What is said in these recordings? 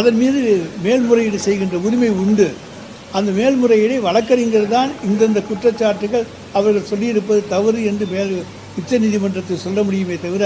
அதன் மீது மேல்முறையீடு செய்கின்ற உரிமை உண்டு. அந்த மேல்முறையீடை வழக்கறிஞர் தான் இந்தந்த குற்றச்சாட்டுகள் அவர்கள் சொல்லியிருப்பது தவறு என்று மேல் உச்ச நீதிமன்றத்தில் சொல்ல முடியுமே தவிர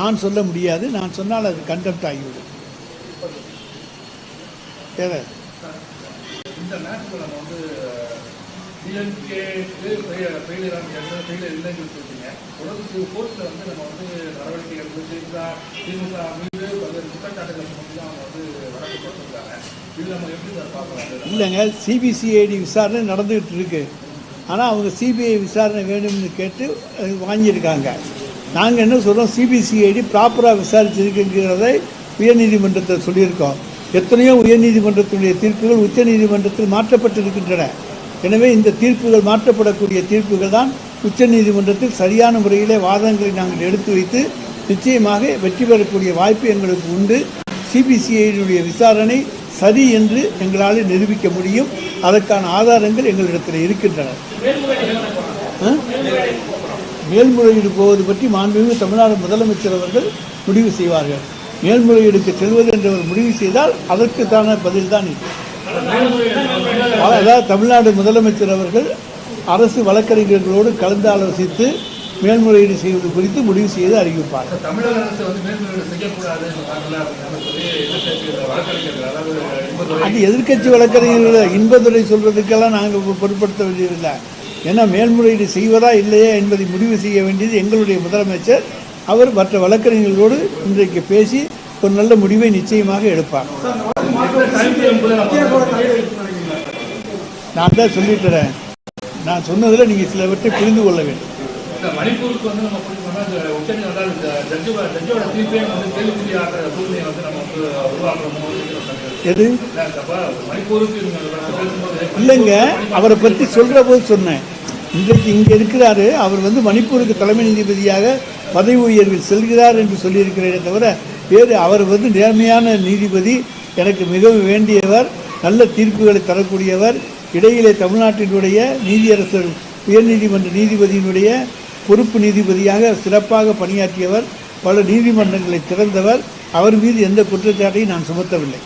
நான் சொல்ல முடியாது. நான் சொன்னால் அது கண்டெப்ட் ஆகிவிடும். வேற இந்த மேட்ச்ல நம்ம வந்து டிஎம்கேக்கு ஃபெயிலியர் ஃபெயிலியர் இல்லைன்னு சொல்லிட்டீங்க தொடர்ந்து கோர்ட்டில் வந்து நம்ம வந்து நடவடிக்கை எடுத்து திமுக திமுக மீது பல்வேறு குற்றச்சாட்டுகள் சுமத்தி தான் அவங்க வந்து வழக்கு போட்டிருக்காங்க இது நம்ம எப்படி சார் பார்க்கலாம் இல்லைங்க சிபிசிஐடி விசாரணை நடந்துகிட்டு இருக்கு. ஆனால் அவங்க சிபிஐ விசாரணை வேணும்னு கேட்டு வாங்கியிருக்காங்க. நாங்கள் என்ன சொல்கிறோம் சிபிசிஐடி ப்ராப்பராக விசாரிச்சிருக்குங்கிறதை உயர்நீதிமன்றத்தில் சொல்லியிருக்கோம். எத்தனையோ உயர்நீதிமன்றத்தினுடைய தீர்ப்புகள் உச்சநீதிமன்றத்தில் மாற்றப்பட்டிருக்கின்றன. எனவே இந்த தீர்ப்புகள் மாற்றப்படக்கூடிய தீர்ப்புகள் தான் உச்சநீதிமன்றத்தில் சரியான முறையிலே வாதங்களை நாங்கள் எடுத்து வைத்து நிச்சயமாக வெற்றி பெறக்கூடிய வாய்ப்பு எங்களுக்கு உண்டு. சிபிசிஐடியுடைய விசாரணை சரி என்று எங்களால் நிரூபிக்க முடியும். அதற்கான ஆதாரங்கள் எங்களிடத்தில் இருக்கின்றன. மேல்முறையீடு போவது பற்றி மாண்புமிகு தமிழ்நாடு முதலமைச்சர் அவர்கள் முடிவு செய்வார்கள். மேல்முறையீடுக்கு செல்வது என்று அவர் முடிவு செய்தால் அதற்குத்தான பதில் தான் இது. அதாவது தமிழ்நாடு முதலமைச்சர் அவர்கள் அரசு வழக்கறிஞர்களோடு கலந்து ஆலோசித்து மேல்முறையீடு செய்வது குறித்து முடிவு செய்து அறிவிப்பார். அது எதிர்க்கட்சி வழக்கறிஞர்கள் இன்பதுரை சொல்றதுக்கெல்லாம் நாங்கள் பொருட்படுத்த வேண்டியதில்லை. ஏன்னா மேல்முறையீடு செய்வதா இல்லையா என்பதை முடிவு செய்ய வேண்டியது எங்களுடைய முதலமைச்சர். அவர் மற்ற வழக்கறிஞர்களோடு இன்றைக்கு பேசி ஒரு நல்ல முடிவை நிச்சயமாக எடுப்பார். நான் தான் சொல்லிட்டுறேன். நான் சொன்னதில் நீங்கள் சிலவற்றை புரிந்து கொள்ள வேண்டும். மணிப்பூருக்கு வந்து நம்ம எது? இல்லைங்க அவரை பற்றி சொல்கிற போது சொன்னேன். இன்றைக்கு இங்கே இருக்கிறாரு அவர் வந்து மணிப்பூருக்கு தலைமை நீதிபதியாக பதவி உயர்வில் செல்கிறார் என்று சொல்லியிருக்கிறேனே தவிர வேறு அவர் வந்து நேர்மையான நீதிபதி எனக்கு மிகவும் வேண்டியவர் நல்ல தீர்ப்புகளை தரக்கூடியவர். இடையிலே தமிழ்நாட்டினுடைய நீதியரசர் உயர்நீதிமன்ற நீதிபதியினுடைய பொறுப்பு நீதிபதியாக சிறப்பாக பணியாற்றியவர் பல நீதிமன்றங்களை திறந்தவர். அவர் மீது எந்த குற்றச்சாட்டையும் நான் சுமத்தவில்லை.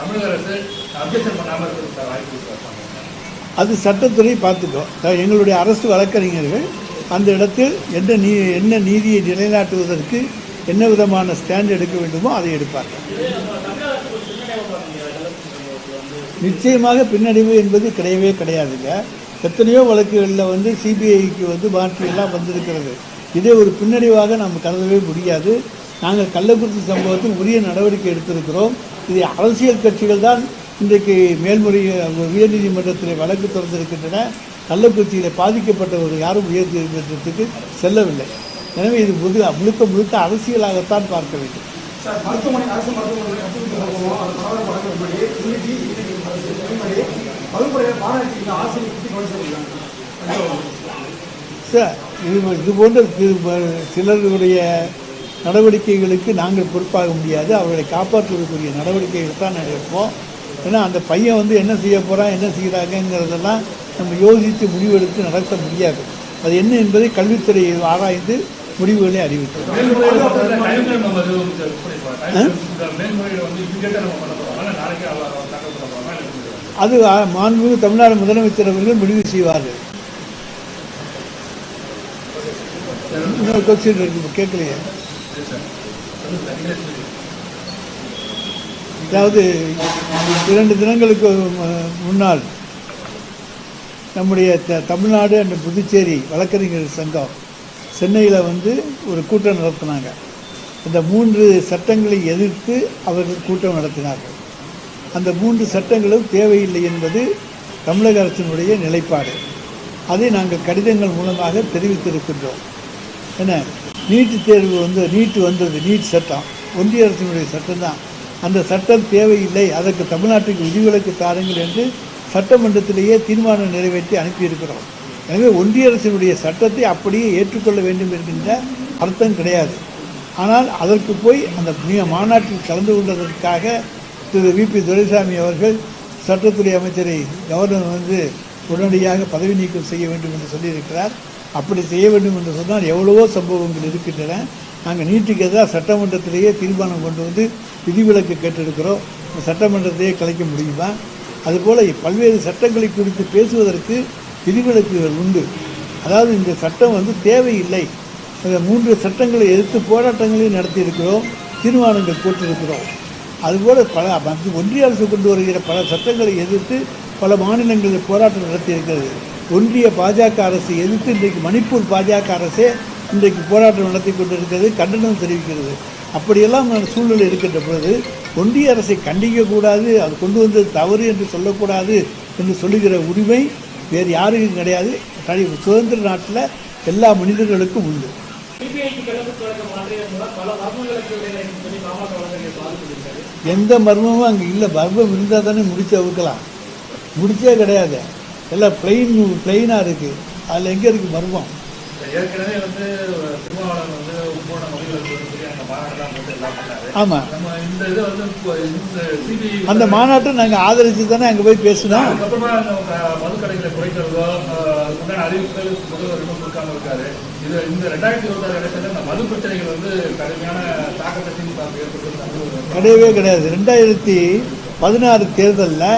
தமிழக அரசு அப்ஜெக்ஷன் பண்ணாமல் இருக்கிறதுக்கு வாய்ப்பு அது சட்டத்துறை பார்த்துக்கோ. எங்களுடைய அரசு வழக்கறிஞர்கள் அந்த இடத்தில் என்ன நீ என்ன நீதியை நிலைநாட்டுவதற்கு என்ன விதமான ஸ்டாண்ட் எடுக்க வேண்டுமோ அதை எடுப்பார்கள். நிச்சயமாக பின்னடைவு என்பது கிடையவே கிடையாதுங்க. எத்தனையோ வழக்குகளில் வந்து சிபிஐக்கு வந்து மாற்றியெல்லாம் வந்திருக்கிறது. இதே ஒரு பின்னடைவாக நாம் கருதவே முடியாது. நாங்கள் கள்ளக்குறிச்சி சம்பவத்தில் உரிய நடவடிக்கை எடுத்திருக்கிறோம். இதை அரசியல் கட்சிகள் தான் இன்றைக்கு மேல்முறை உயர்நீதிமன்றத்தில் வழக்கு திறந்திருக்கின்றன கள்ளக்குறிச்சியில் பாதிக்கப்பட்டவர்கள் யாரும் உயர்நீதிமன்றத்துக்கு செல்லவில்லை. எனவே இது முழு முழுக்க முழுக்க அரசியலாகத்தான் பார்க்க வேண்டும். சார் இது இது போன்ற சிலருடைய நடவடிக்கைகளுக்கு நாங்கள் பொறுப்பாக முடியாது. அவர்களை காப்பாற்றுவதற்குரிய நடவடிக்கைகள் தான் நாங்கள் எடுப்போம். ஏன்னா அந்த பையன் வந்து என்ன செய்ய போகிறான் என்ன செய்கிறாங்கங்கிறதெல்லாம் நம்ம யோசித்து முடிவெடுத்து நடத்த முடியாது. அது என்ன என்பதை கல்வித்துறை ஆராய்ந்து முடிவுகளை தெரியாது. அது ஆ, மாண்புமிகு தமிழ்நாடு முதலமைச்சர் அவர்கள் முடிவு செய்வார்கள் இன்னொரு கொஸ்டின் இருக்கு கேட்கலையே. அதாவது இரண்டு தினங்களுக்கு முன்னால் நம்முடைய த தமிழ்நாடு அண்ட் புதுச்சேரி வழக்கறிஞர் சங்கம் சென்னையில் வந்து ஒரு கூட்டம் நடத்தினாங்க. இந்த மூன்று சட்டங்களை எதிர்த்து அவர்கள் கூட்டம் நடத்தினார்கள். அந்த மூன்று சட்டங்களும் தேவையில்லை என்பது தமிழக அரசினுடைய நிலைப்பாடு. அதை நாங்கள் கடிதங்கள் மூலமாக தெரிவித்திருக்கின்றோம். என நீட்டு தேர்வு வந்து நீட்டு வந்தது நீட் சட்டம். ஒன்றிய அரசினுடைய சட்டம் தான் அந்த சட்டம் தேவையில்லை. அதற்கு தமிழ்நாட்டுக்கு விதிவிலக்கு தாருங்கள் என்று சட்டமன்றத்திலேயே தீர்மானம் நிறைவேற்றி அனுப்பியிருக்கிறோம். எனவே ஒன்றிய அரசினுடைய சட்டத்தை அப்படியே ஏற்றுக்கொள்ள வேண்டும் என்கின்ற அர்த்தம் கிடையாது. ஆனால் அதற்கு போய் அந்த மாநாட்டில் கலந்து கொண்டதற்காக திரு வி. பி. துரைசாமி அவர்கள் சட்டத்துறை அமைச்சரை கவர்னர் வந்து உடனடியாக பதவி நீக்கம் செய்ய வேண்டும் என்று சொல்லியிருக்கிறார். அப்படி செய்ய வேண்டும் என்று சொன்னால் எவ்வளவோ சம்பவங்கள் இருக்கின்றன. நாங்கள் நீட்டுக்கு எதிராக சட்டமன்றத்திலேயே தீர்மானம் கொண்டு வந்து விதிவிலக்கு கேட்டிருக்கிறோம் சட்டமன்றத்தையே கலைக்க முடியுமா? அதுபோல் பல்வேறு சட்டங்களை குறித்து பேசுவதற்கு விதிவிலக்குகள் உண்டு. அதாவது இந்த சட்டம் வந்து தேவையில்லை. இந்த மூன்று சட்டங்களை எதிர்த்து போராட்டங்களையும் நடத்தியிருக்கிறோம் தீர்மானங்கள் போட்டிருக்கிறோம். அதுபோல் பல மத்திய ஒன்றிய அரசு கொண்டு வருகிற பல சட்டங்களை எதிர்த்து பல மாநிலங்களில் போராட்டம் நடத்தியிருக்கிறது. ஒன்றிய பாஜக அரசு எதிர்த்து இன்றைக்கு மணிப்பூர் பாஜக அரசே இன்றைக்கு போராட்டம் நடத்தி கொண்டிருக்கிறது கண்டனம் தெரிவிக்கிறது. அப்படியெல்லாம் சூழ்நிலை இருக்கின்ற பொழுது ஒன்றிய அரசை கண்டிக்கக்கூடாது அது கொண்டு வந்தது தவறு என்று சொல்லக்கூடாது என்று சொல்லுகிற உரிமை வேறு யாருக்கும் கிடையாது. சுதந்திர நாட்டில் எல்லா மனிதர்களுக்கும் உண்டு. எந்த மர்மமும் அங்கே இல்லை. மர்மம் இருந்தால் தானே முடிச்சு அவுக்கலாம். முடிச்சே கிடையாது. எல்லாம் பிளெயின் பிளெயினாக இருக்குது அதில் எங்கே இருக்குது மர்மம்? ஏற்கனவே வந்து திருமாவளவன் வந்து உப்போட மொழிகளுக்கு சொல்லி அந்த மாநாடுலாம் வந்து எல்லாம் பண்ணாரு. ஆமாம் நம்ம இந்த இதை வந்து இப்போ இந்த சிபிஐ அந்த மாநாட்டை நாங்கள் ஆதரித்து தானே அங்கே போய் பேசினோம். அதுக்கப்புறமா அந்த க- மதுக்கடைகளை குறைக்கிறதோ அஹ், அதுக்கு உண்டான அறிவிப்புகள் முதல்வர் இன்னும் கொடுக்காம இருக்காரு. இது இந்த ரெண்டாயிரத்தி இருபத்தாறு இடத்துல இந்த மது பிரச்சனைகள் வந்து கடுமையான தாக்கத்தை திமுக ஏற்படுத்தும் கிடையவே கிடையாது. ரெண்டாயிரத்தி பதினாறு தேர்தலில்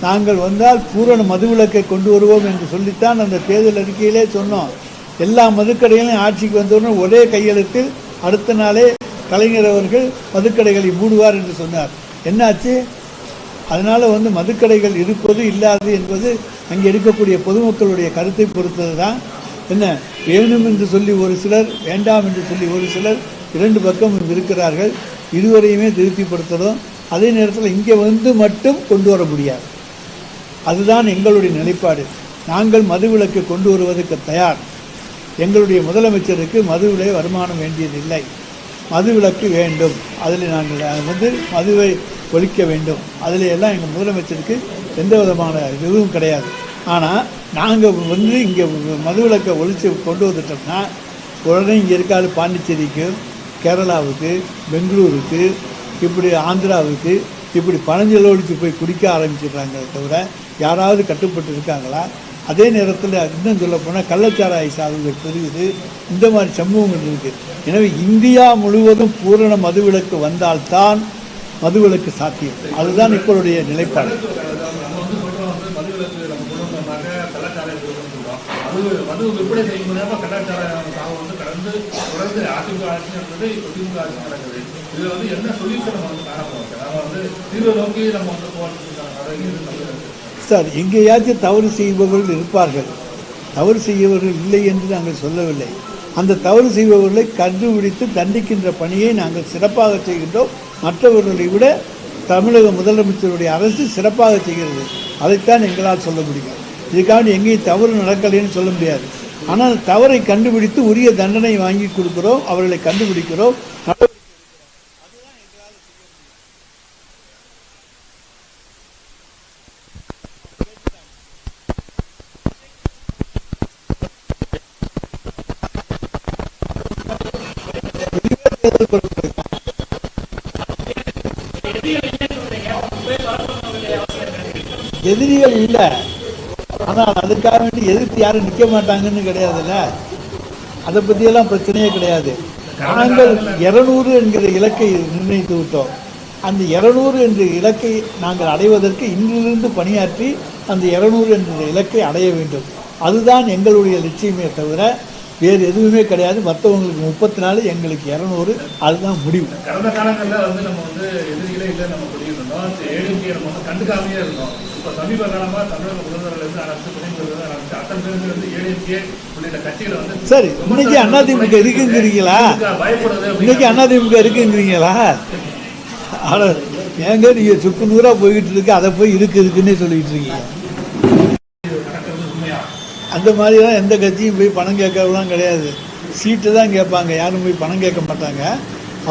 நாங்கள் வந்தால் பூரண மதுவிலக்கை கொண்டு வருவோம் என்று சொல்லித்தான் அந்த தேர்தல் அறிக்கையிலே சொன்னோம். எல்லா மதுக்கடைகளையும் ஆட்சிக்கு வந்தவுடனே ஒரே கையெழுத்தில் அடுத்த நாளே கலைஞர் அவர்கள் மதுக்கடைகளை மூடுவார் என்று சொன்னார். என்னாச்சு? அதனால் வந்து மதுக்கடைகள் இருப்பது இல்லாது என்பது அங்கே இருக்கக்கூடிய பொதுமக்களுடைய கருத்தை பொறுத்தது தான் என்ன? வேணும் என்று சொல்லி ஒரு சிலர் வேண்டாம் என்று சொல்லி ஒரு சிலர் இரண்டு பக்கம் இருக்கிறார்கள். இருவரையுமே திருப்திப்படுத்தணும். அதே நேரத்தில் இங்கே வந்து மட்டும் கொண்டு வர முடியாது. அதுதான் எங்களுடைய நிலைப்பாடு. நாங்கள் மதுவிலக்கு கொண்டு வருவதற்கு தயார். எங்களுடைய முதலமைச்சருக்கு மதுவிலே வருமானம் வேண்டியதில்லை. மதுவிலக்கு வேண்டும். அதில் நாங்கள் வந்து மதுவை ஒழிக்க வேண்டும். அதில் எல்லாம் எங்கள் முதலமைச்சருக்கு எந்த விதமான இதுவும் கிடையாது. ஆனால் நாங்கள் வந்து இங்கே மதுவிலக்கை ஒழித்து கொண்டு வந்துட்டோம்னா உடனே இங்கே இருக்காது பாண்டிச்சேரிக்கு கேரளாவுக்கு பெங்களூருக்கு இப்படி ஆந்திராவுக்கு இப்படி பணஞ்செலவழித்து போய் குடிக்க ஆரம்பிச்சிடுறாங்க தவிர யாராவது கட்டுப்பட்டு இருக்காங்களா? அதே நேரத்தில் இன்னும் சொல்லப்போனால் கள்ளச்சாராய சாவுகள் பெருகுது இந்த மாதிரி சம்பவங்கள் இருக்குது எனவே இந்தியா முழுவதும் பூரண மதுவிலக்கு வந்தால்தான் மதுவிலக்கு சாத்தியம் அதுதான் இப்பொழுடைய நிலைப்பாடு என்ன சொல்யூஷன் நம்ம வந்து நோக்கி நம்ம வந்து சார் எங்கேயாச்சும் தவறு செய்பவர்கள் இருப்பார்கள். தவறு செய்பவர்கள் இல்லை என்று நாங்கள் சொல்லவில்லை. அந்த தவறு செய்பவர்களை கண்டுபிடித்து தண்டிக்கின்ற பணியை நாங்கள் சிறப்பாக செய்கின்றோம். மற்றவர்களை விட தமிழக முதலமைச்சருடைய அரசு சிறப்பாக செய்கிறது. அதைத்தான் எங்களால் சொல்ல முடியும். இதுக்காக எங்கேயும் தவறு நடக்கலைன்னு சொல்ல முடியாது. ஆனால் தவறை கண்டுபிடித்து உரிய தண்டனை வாங்கி கொடுக்கிறோம் அவர்களை கண்டுபிடிக்கிறோம். எதிரிகள் இல்லை. ஆனால் அதுக்காக வேண்டி எதிர்த்து யாரும் நிற்க மாட்டாங்கன்னு கிடையாதுல்ல. அதை பற்றியெல்லாம் பிரச்சனையே கிடையாது. நாங்கள் இருநூறு என்கிற இலக்கை நிர்ணயித்து விட்டோம். அந்த இருநூறு என்ற இலக்கை நாங்கள் அடைவதற்கு இன்றிலிருந்து பணியாற்றி அந்த இருநூறு என்ற இலக்கை அடைய வேண்டும். அதுதான் எங்களுடைய லட்சியமே தவிர வேறு எதுவுமே கிடையாது. மற்றவங்களுக்கு முப்பத்தி நாலு எங்களுக்கு இரநூறு. அதுதான் முடிவு. கடந்த காலங்களில் வந்து நம்ம வந்து எதிரிகளே இல்லை நம்ம இருந்தோம் ஏடிஎம்கே நம்ம வந்து கண்டுக்காமையே இருந்தோம். இப்போ சமீப காலமாக தமிழக முதல்வர்கள் இருந்து அரசு துணை முதல்வர் அரசு அத்தனை பேருக்கு வந்து ஏடிஎம்கே உள்ளிட்ட கட்சிகளை வந்து சரி இன்னைக்கு அதிமுக இருக்குங்கிறீங்களா? பயப்படுறது இன்னைக்கு அதிமுக இருக்குங்கிறீங்களா? ஆனா ஏங்க நீங்க சுக்கு நூறா போய்கிட்டு இருக்கு. அதை போய் இருக்கு இருக்குன்னே சொல்லிட்டு இருக்கீங்க. அந்த மாதிரிலாம் எந்த கட்சியும் போய் பணம் கேட்கறதுலாம் கிடையாது. சீட்டு தான் கேட்பாங்க. யாரும் போய் பணம் கேட்க மாட்டாங்க.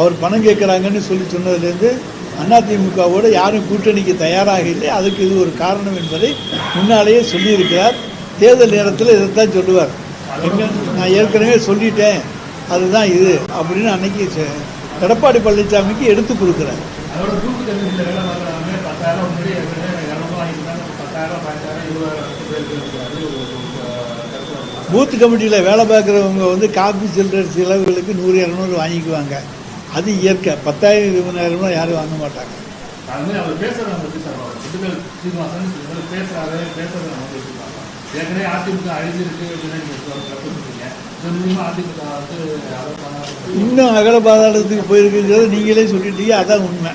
அவர் பணம் கேட்குறாங்கன்னு சொல்லி சொன்னதுலேருந்து அதிமுகவோடு யாரும் கூட்டணிக்கு தயாராக இல்லை அதுக்கு இது ஒரு காரணம் என்பதை முன்னாலேயே சொல்லியிருக்கிறார். தேர்தல் நேரத்தில் இதைத்தான் சொல்லுவார். எங்க நான் ஏற்கனவே சொல்லிட்டேன். அதுதான் இது அப்படின்னு அன்னைக்கு எடப்பாடி பழனிசாமிக்கு எடுத்து கொடுக்குறார். பத்தாயிரம் பூத் கமிட்டியில் வேலை பார்க்குறவங்க வந்து காப்பி சில்லற செலவுகளுக்கு நூறு இரநூறு வாங்கிக்குவாங்க. அது இயற்கை. பத்தாயிரம் இருபதாயிரம்லாம் யாரும் வாங்க மாட்டாங்க. இன்னும் அகல பாதாளத்துக்கு போயிருக்குங்கிறத நீங்களே சொல்லிட்டீங்க அதான் உண்மை.